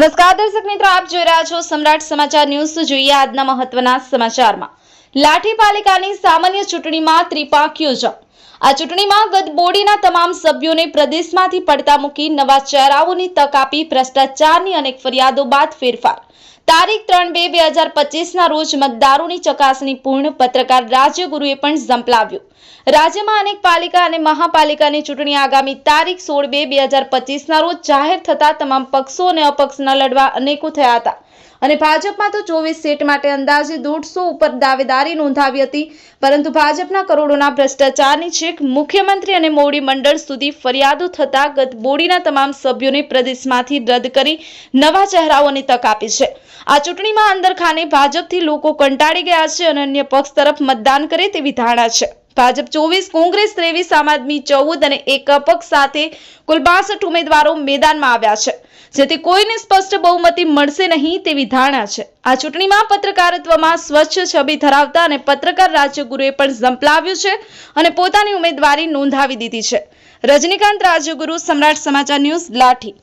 આપ જોઈ રહ્યા છો સમ્રાટ સમાચાર ન્યૂઝ. જોઈએ આજના મહત્વના સમાચારમાં. લાઠી પાલિકાની સામાન્ય ચૂંટણીમાં ત્રિપાક યોજા આ ચૂંટણીમાં ગત બોડીના તમામ સભ્યોને પ્રદેશમાંથી પડતા મૂકી નવા ચહેરાઓની તક આપી ભ્રષ્ટાચારની અનેક ફરિયાદો બાદ ફેરફાર. તારીખ ત્રણ બે બે હજાર પચીસના રોજ મતદારોની ચકાસણી પૂર્ણ, પત્રકાર રાજ્યગુરુએ પણ ઝંપલાવ્યું. રાજ્યમાં અનેક પાલિકા અને મહાપાલિકાની ચૂંટણી આગામી તારીખ સોળ બે બે હજાર પચીસના રોજ જાહેર થતા તમામ પક્ષો અને અપક્ષના લડવા અનેકો થયા હતા. અને ભાજપમાં તો ચોવીસ સીટ માટે અંદાજે દોઢસો ઉપર દાવેદારી નોંધાવી હતી. પરંતુ ભાજપના કરોડોના ભ્રષ્ટાચારની છેક મુખ્યમંત્રી અને મોવડી મંડળ સુધી ફરિયાદો થતા ગત બોડીના તમામ સભ્યોને પ્રદેશમાંથી રદ કરી નવા ચહેરાઓની તક આપી છે. આ ચૂંટણીમાં અંદરખાને ભાજપથી લોકો કંટાળી ગયા છે અને અન્ય પક્ષ તરફ મતદાન કરે તેવી ધારણા છે. ભાજપ ચોવીસ, કોંગ્રેસ ત્રેવીસ, આમ આદમી ચૌદ અને એક અપક્ષ સાથે કુલ બાસઠ ઉમેદવારો મેદાનમાં આવ્યા છે. જેથી કોઈને સ્પષ્ટ બહુમતી મળશે નહીં તેવી ધારણા છે. આ ચૂંટણીમાં પત્રકારત્વમાં સ્વચ્છ છબી ધરાવતા અને પત્રકાર રાજ્યગુરુએ પણ ઝંપલાવ્યું છે અને પોતાની ઉમેદવારી નોંધાવી દીધી છે. રજનીકાંત રાજ્યગુરુ સમ્રાટ સમાચાર ન્યૂઝ, લાઠી.